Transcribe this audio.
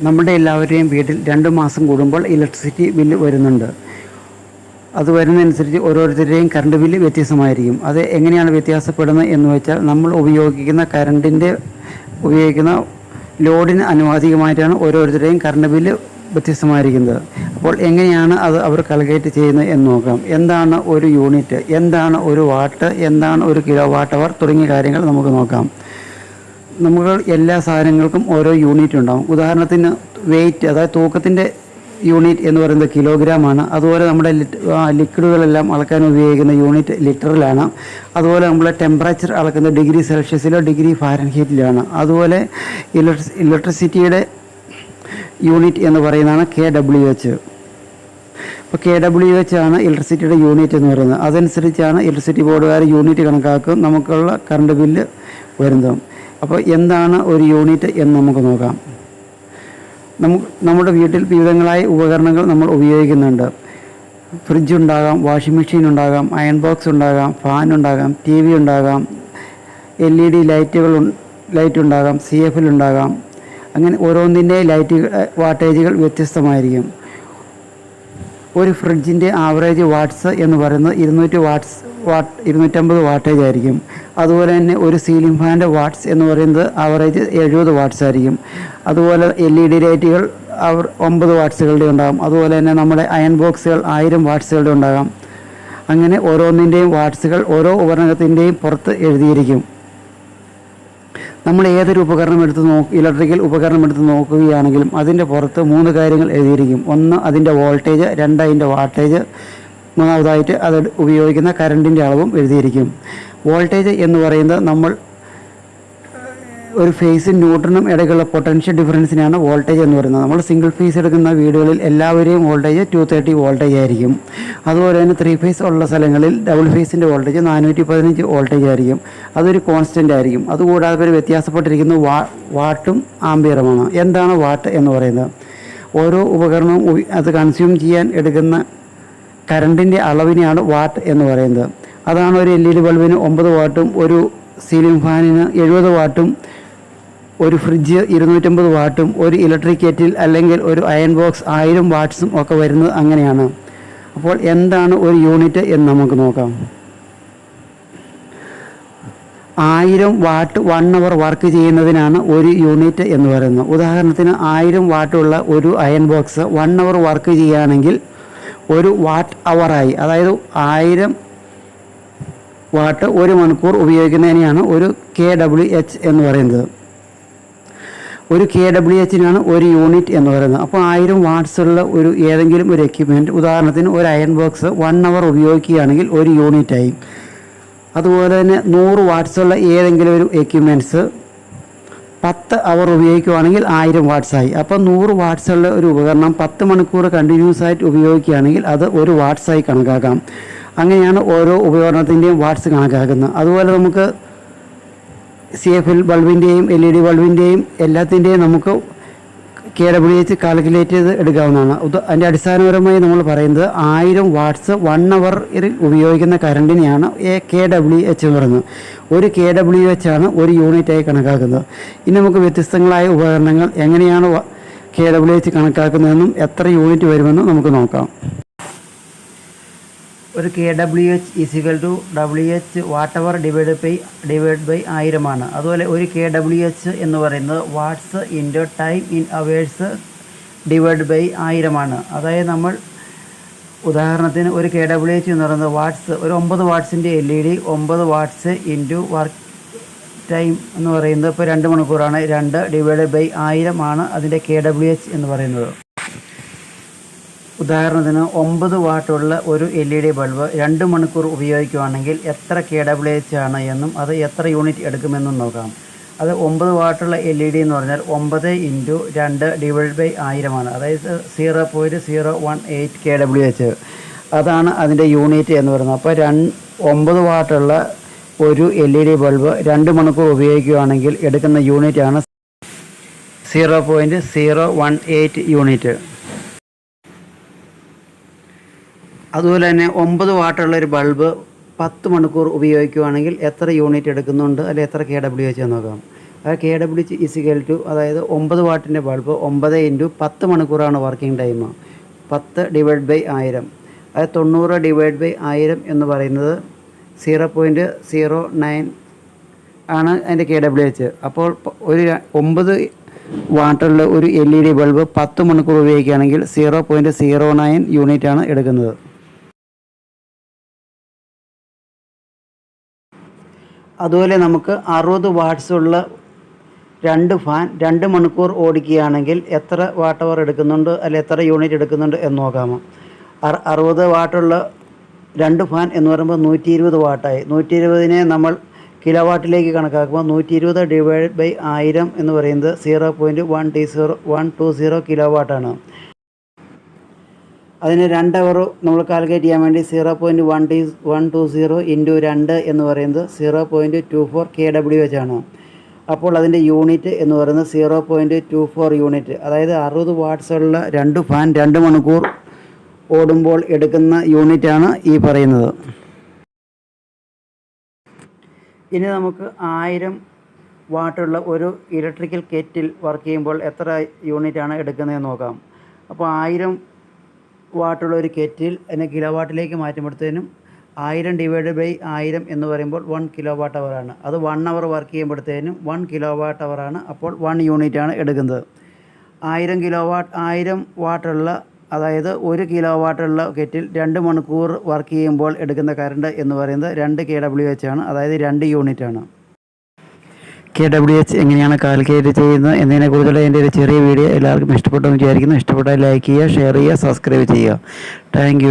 നമ്മുടെ എല്ലാവരുടെയും വീട്ടിൽ രണ്ട് മാസം കൂടുമ്പോൾ ഇലക്ട്രിസിറ്റി ബില്ല് വരുന്നുണ്ട്. അത് വരുന്നതനുസരിച്ച് ഓരോരുത്തരുടെയും കറണ്ട് ബില്ല് വ്യത്യസ്തമായിരിക്കും. അത് എങ്ങനെയാണ് വ്യത്യാസപ്പെടുന്നത് എന്ന് വെച്ചാൽ നമ്മൾ ഉപയോഗിക്കുന്ന കറണ്ടിന്റെ ഉപയോഗിക്കുന്ന ലോഡിന് അനുവാദികമായിട്ടാണ് ഓരോരുത്തരുടെയും കറണ്ട് ബില്ല് വ്യത്യസ്തമായിരിക്കുന്നത്. അപ്പോൾ എങ്ങനെയാണ് അത് അവർ കൽക്കുലേറ്റ് ചെയ്യുന്നത് എന്ന് നോക്കാം. എന്താണ് ഒരു യൂണിറ്റ്? എന്താണ് ഒരു വാട്ട്? എന്താണ് ഒരു കിലോ വാട്ട് അവർ തുടങ്ങിയ കാര്യങ്ങൾ നമുക്ക് നോക്കാം. നമുക്ക് എല്ലാ സാധനങ്ങൾക്കും ഓരോ യൂണിറ്റ് ഉണ്ടാകും ഉദാഹരണത്തിന് വെയിറ്റ് അതായത് തൂക്കത്തിന്റെ യൂണിറ്റ് എന്ന് പറയുന്നത് കിലോഗ്രാം ആണ്. അതുപോലെ നമ്മുടെ ലിക്വിഡുകളെല്ലാം അളക്കാൻ ഉപയോഗിക്കുന്ന യൂണിറ്റ് ലിറ്ററിലാണ് അതുപോലെ നമ്മൾ ടെമ്പറേച്ചർ അളക്കുന്ന ഡിഗ്രി സെൽഷ്യസിലോ ഡിഗ്രി ഫാരൻഹീറ്റിലാണ് അതുപോലെ ഇലക്ട്രി ഇലക്ട്രിസിറ്റിയുടെ യൂണിറ്റ് എന്ന് പറയുന്നതാണ് കെ ഡബ്ല്യു എച്ച് ഇപ്പോൾ കെ ഡബ്ല്യു എച്ച് ആണ് ഇലക്ട്രിസിറ്റിയുടെ യൂണിറ്റ് എന്ന് പറയുന്നത്. അതനുസരിച്ചാണ് ഇലക്ട്രിസിറ്റി ബോർഡുകാർ യൂണിറ്റ് കണക്കാക്കും. നമുക്കുള്ള കറണ്ട് ബില്ല് വരുന്നത്. അപ്പോൾ എന്താണ് ഒരു യൂണിറ്റ് എന്ന് നമുക്ക് നോക്കാം. നമുക്ക് നമ്മുടെ വീട്ടിൽ വിവിധങ്ങളായ ഉപകരണങ്ങൾ നമ്മൾ ഉപയോഗിക്കുന്നുണ്ട്. ഫ്രിഡ്ജ് ഉണ്ടാകാം വാഷിംഗ് മെഷീൻ ഉണ്ടാകാം അയൺ ബോക്സ് ഉണ്ടാകാം ഫാൻ ഉണ്ടാകാം ടി വി ഉണ്ടാകാം എൽ ഇ ഡി ലൈറ്റുകൾ ലൈറ്റ് ഉണ്ടാകാം സി എഫിൽ ഉണ്ടാകാം. അങ്ങനെ ഓരോന്നിന്റെ ലൈറ്റ് വാട്ടേജുകൾ വ്യത്യസ്തമായിരിക്കും. ഒരു ഫ്രിഡ്ജിന്റെ ആവറേജ് വാട്ട്സ് എന്ന് പറയുന്നത് ഇരുന്നൂറ്റി വാട്ട്സ് വാട്ട് ഇരുന്നൂറ്റമ്പത് വാട്ടേജ് ആയിരിക്കും. അതുപോലെ തന്നെ ഒരു സീലിംഗ് ഫാനിന്റെ വാട്ട്സ് എന്ന് പറയുന്നത് ആവറേജ് എഴുപത് വാട്ട്സ് ആയിരിക്കും. അതുപോലെ എൽ ഇ ഡി ലൈറ്റുകൾ അവർ ഒമ്പത് വാട്ട്സുകളുടെ ഉണ്ടാകും. അതുപോലെ തന്നെ നമ്മുടെ അയൺ ബോക്സുകൾ ആയിരം വാട്ട്സുകളുടെ ഉണ്ടാകാം. അങ്ങനെ ഓരോന്നിന്റെയും വാട്ട്സുകൾ ഓരോ ഉപകരണത്തിന്റെയും പുറത്ത് എഴുതിയിരിക്കും. നമ്മൾ ഏതൊരു ഉപകരണം എടുത്ത് നോക്ക് ഇലക്ട്രിക്കൽ ഉപകരണം എടുത്ത് നോക്കുകയാണെങ്കിലും അതിന്റെ പുറത്ത് മൂന്ന് കാര്യങ്ങൾ എഴുതിയിരിക്കും. ഒന്ന് അതിന്റെ വോൾട്ടേജ് രണ്ട് അതിന്റെ വാട്ടേജ് മൂന്നാമതായിട്ട് അത് ഉപയോഗിക്കുന്ന കറണ്ടിന്റെ അളവും എഴുതിയിരിക്കും. വോൾട്ടേജ് എന്ന് പറയുന്നത് നമ്മൾ ഒരു ഫേസും ന്യൂട്രനും ഇടയ്ക്കുള്ള പൊട്ടൻഷ്യൽ ഡിഫറൻസിനാണ് വോൾട്ടേജ് എന്ന് പറയുന്നത്. നമ്മൾ സിംഗിൾ ഫേസ് എടുക്കുന്ന വീടുകളിൽ എല്ലാവരെയും വോൾട്ടേജ് ടു തേർട്ടി വോൾട്ടേജ് ആയിരിക്കും. അതുപോലെ തന്നെ ത്രീ ഫേസ് ഉള്ള സ്ഥലങ്ങളിൽ ഡബിൾ ഫേസിന്റെ വോൾട്ടേജ് നാനൂറ്റി പതിനഞ്ച് വോൾട്ടേജ് ആയിരിക്കും. അതൊരു കോൺസ്റ്റന്റ് ആയിരിക്കും. അതുകൂടാതെ ഒരു വ്യത്യാസപ്പെട്ടിരിക്കുന്ന വാ വാട്ടും ആംബിയറുമാണ് എന്താണ് വാട്ട് എന്ന് പറയുന്നത്? ഓരോ ഉപകരണവും അത് കൺസ്യൂം ചെയ്യാൻ എടുക്കുന്ന കറണ്ടിന്റെ അളവിനെയാണ് വാട്ട് എന്ന് പറയുന്നത്. അതാണ് ഒരു എൽ ഇ ഡി ബൾബിന് ഒമ്പത് വാട്ടും ഒരു സീലിംഗ് ഫാനിന് എഴുപത് വാട്ടും ഒരു ഫ്രിഡ്ജ് ഇരുന്നൂറ്റമ്പത് വാട്ടും ഒരു ഇലക്ട്രിക് കെറ്റിൽ അല്ലെങ്കിൽ ഒരു അയൺ ബോക്സ് ആയിരം വാട്ട്സും ഒക്കെ വരുന്നത് അങ്ങനെയാണ്. അപ്പോൾ എന്താണ് ഒരു യൂണിറ്റ് എന്ന് നമുക്ക് നോക്കാം. ആയിരം വാട്ട് വൺ അവർ വർക്ക് ചെയ്യുന്നതിനാണ് ഒരു യൂണിറ്റ് എന്ന് പറയുന്നത്. ഉദാഹരണത്തിന് ആയിരം വാട്ടുള്ള ഒരു iron box one hour work ചെയ്യുകയാണെങ്കിൽ ഒരു വാട്ട് അവറായി. അതായത് ആയിരം വാട്ട് ഒരു മണിക്കൂർ ഉപയോഗിക്കുന്നതിനെയാണ് ഒരു കെ ഡബ്ല്യു എച്ച് എന്ന് പറയുന്നത്. ഒരു കെ ഡബ്ല്യു എച്ചിനാണ് ഒരു യൂണിറ്റ് എന്ന് പറയുന്നത്. അപ്പോൾ ആയിരം വാട്ട്സുള്ള ഒരു ഏതെങ്കിലും ഒരു എക്യുപ്മെന്റ് ഉദാഹരണത്തിന് ഒരു അയൺ ബോക്സ് വൺ അവർ ഉപയോഗിക്കുകയാണെങ്കിൽ ഒരു യൂണിറ്റായി. അതുപോലെ തന്നെ നൂറ് വാട്ട്സുള്ള ഏതെങ്കിലും ഒരു എക്യുപ്മെന്റ്സ് പത്ത് അവർ ഉപയോഗിക്കുകയാണെങ്കിൽ ആയിരം വാട്ട്സായി അപ്പോൾ നൂറ് വാട്ട്സുള്ള ഒരു ഉപകരണം പത്ത് മണിക്കൂർ കണ്ടിന്യൂസ് ആയിട്ട് ഉപയോഗിക്കുകയാണെങ്കിൽ അത് ഒരു വാട്ട്സായി കണക്കാക്കാം. അങ്ങനെയാണ് ഓരോ ഉപകരണത്തിന്റെയും വാട്ട്സ് കണക്കാക്കുന്നത്. അതുപോലെ നമുക്ക് സി എഫ് എൽ ബൾബിന്റെയും എൽ ഇ ഡി ബൾബിന്റെയും എല്ലാത്തിന്റെയും നമുക്ക് കെ ഡബ്ല്യു എച്ച് കാൽക്കുലേറ്റ് ചെയ്ത് എടുക്കാവുന്നതാണ് അതിന്റെ അടിസ്ഥാനപരമായി നമ്മൾ പറയുന്നത് ആയിരം വാട്ട്സ് വൺ അവർ ഉപയോഗിക്കുന്ന കറണ്ടിനെയാണ് എ കെ ഡബ്ല്യു എച്ച് എന്ന് പറയുന്നത്. ഒരു കെ ഡബ്ല്യു എച്ച് ആണ് ഒരു യൂണിറ്റായി കണക്കാക്കുന്നത്. ഇനി നമുക്ക് വ്യത്യസ്തങ്ങളായ ഉപകരണങ്ങൾ എങ്ങനെയാണ് കെ ഡബ്ല്യു എച്ച് കണക്കാക്കുന്നതെന്നും എത്ര യൂണിറ്റ് വരുമെന്നും നമുക്ക് നോക്കാം. ഒരു K W H is equal to W H watt hour divide by divide by ആയിരമാണ്. അതുപോലെ ഒരു കെ ഡബ്ല്യു എച്ച് എന്ന് പറയുന്നത് watts into time in hours divide by ആയിരമാണ്. അതായത് നമ്മൾ ഉദാഹരണത്തിന് ഒരു കെ ഡബ്ല്യു എച്ച് എന്ന് പറയുന്നത് വാട്ട്സ് ഒരു ഒമ്പത് വാട്ട്സിന്റെ എൽ ഇ ഡി ഒമ്പത് വാട്ട്സ് ഇന്റു വർക്ക് ടൈം എന്ന് പറയുന്നത് ഇപ്പോൾ രണ്ട് മണിക്കൂറാണ്. രണ്ട് ഡിവൈഡ് ബൈ ആയിരമാണ് അതിന്റെ കെ ഡബ്ല്യു എച്ച് എന്ന് പറയുന്നത്. ഉദാഹരണത്തിന് ഒമ്പത് വാട്ടുള്ള ഒരു എൽ ഇ ഡി ബൾബ് രണ്ട് മണിക്കൂർ ഉപയോഗിക്കുകയാണെങ്കിൽ എത്ര കെ ഡബ്ല്യു എച്ച് ആണ് എന്നും അത് എത്ര യൂണിറ്റ് എടുക്കുമെന്നും നോക്കാം. അത് ഒമ്പത് വാട്ടുള്ള എൽ ഇ ഡി എന്ന് പറഞ്ഞാൽ ഒമ്പത് ഇന്റു രണ്ട് ഡിവൈഡ് ബൈ ആയിരമാണ് അതായത് zero point zero one eight K W H അതാണ് അതിന്റെ യൂണിറ്റ് എന്ന് പറയുന്നത്. അപ്പോൾ രണ്ട് ഒമ്പത് വാട്ടുള്ള ഒരു എൽ ഇ ഡി ബൾബ് രണ്ട് മണിക്കൂർ ഉപയോഗിക്കുകയാണെങ്കിൽ എടുക്കുന്ന യൂണിറ്റാണ് zero point zero one eight unit. അതുപോലെ തന്നെ ഒമ്പത് വാട്ടുള്ള ഒരു ബൾബ് പത്ത് മണിക്കൂർ ഉപയോഗിക്കുകയാണെങ്കിൽ എത്ര യൂണിറ്റ് എടുക്കുന്നുണ്ട് അല്ലെങ്കിൽ എത്ര കെ ഡബ്ല്യു എച്ച് നോക്കാം. അത് K W H is equal to അതായത് ഒമ്പത് വാട്ടിന്റെ ബൾബ് ഒമ്പത് ഇന്റു പത്ത് മണിക്കൂറാണ് വർക്കിംഗ് ടൈം പത്ത് ഡിവൈഡ് ബൈ ആയിരം. അത് തൊണ്ണൂറ് ഡിവൈഡ് ബൈ ആയിരം എന്ന് പറയുന്നത് സീറോ പോയിന്റ് സീറോ നയൻ ആണ് അതിന്റെ കെ ഡബ്ല്യു എച്ച് അപ്പോൾ ഒരു ഒമ്പത് വാട്ടുള്ള ഒരു എൽ ഇ ഡി ബൾബ് പത്ത് മണിക്കൂർ ഉപയോഗിക്കുകയാണെങ്കിൽ സീറോ പോയിന്റ് സീറോ നയൻ യൂണിറ്റാണ് എടുക്കുന്നത്. അതുപോലെ നമുക്ക് അറുപത് വാട്ട്സ് ഉള്ള രണ്ട് ഫാൻ രണ്ട് മണിക്കൂർ ഓടിക്കുകയാണെങ്കിൽ എത്ര വാട്ട് അവർ എടുക്കുന്നുണ്ട് അല്ലെ എത്ര യൂണിറ്റ് എടുക്കുന്നുണ്ട് എന്ന് നോക്കാമോ. അറ- അറുപത് വാട്ടുള്ള രണ്ട് ഫാൻ എന്ന് പറയുമ്പോൾ നൂറ്റി ഇരുപത് വാട്ടായി നൂറ്റി ഇരുപതിനെ നമ്മൾ കിലോ വാട്ടിലേക്ക് കണക്കാക്കുമ്പോൾ നൂറ്റി ഇരുപത് ഡിവൈഡ് ബൈ ആയിരം എന്ന് പറയുന്നത് zero point one T zero one two zero kilo വാട്ടാണ് അതിന് രണ്ട് അവർ നമ്മൾ കാൽക്കുലേറ്റ് ചെയ്യാൻ വേണ്ടി zero point one T one two zero into രണ്ട് എന്ന് പറയുന്നത് zero point two four K W H ആണ്. അപ്പോൾ അതിന്റെ യൂണിറ്റ് എന്ന് പറയുന്നത് zero point two four unit അതായത് അറുപത് വാട്ട്സുള്ള രണ്ട് ഫാൻ രണ്ട് മണിക്കൂർ ഓടുമ്പോൾ എടുക്കുന്ന യൂണിറ്റാണ് ഈ പറയുന്നത്. ഇനി നമുക്ക് ആയിരം വാട്ടുള്ള ഒരു ഇലക്ട്രിക്കൽ കെറ്റിൽ വർക്ക് ചെയ്യുമ്പോൾ എത്ര യൂണിറ്റാണ് എടുക്കുന്നതെന്ന് നോക്കാം. അപ്പോൾ ആയിരം വാട്ടുള്ള ഒരു കെറ്റിൽ അതിനെ കിലോ വാട്ടിലേക്ക് മാറ്റുമ്പോഴത്തേനും ആയിരം ഡിവൈഡ് ബൈ ആയിരം എന്ന് പറയുമ്പോൾ വൺ കിലോ വാട്ട് അവറാണ് അത് വൺ അവർ വർക്ക് ചെയ്യുമ്പോഴത്തേനും വൺ കിലോ വാട്ട് അവറാണ് അപ്പോൾ വൺ യൂണിറ്റാണ് എടുക്കുന്നത്. ആയിരം കിലോ വാട്ട് ആയിരം വാട്ടുള്ള അതായത് ഒരു കിലോ വാട്ടുള്ള കെറ്റിൽ രണ്ട് മണിക്കൂർ വർക്ക് ചെയ്യുമ്പോൾ എടുക്കുന്ന കറണ്ട് എന്ന് പറയുന്നത് രണ്ട് കെ ഡബ്ല്യു എച്ച് ആണ്. അതായത് രണ്ട് യൂണിറ്റ് ആണ്. കെ ഡബ്ല്യു എച്ച് എങ്ങനെയാണ് കാൽക്കുലേറ്റ് ചെയ്യുന്നത് എന്നതിനെക്കുറിച്ചുള്ള എന്റെ ഒരു ചെറിയ വീഡിയോ എല്ലാവർക്കും ഇഷ്ടപ്പെട്ടെന്ന് വിചാരിക്കുന്നു. ഇഷ്ടപ്പെട്ടാൽ ലൈക്ക് ചെയ്യുക ഷെയർ ചെയ്യുക സബ്സ്ക്രൈബ് ചെയ്യുക. താങ്ക്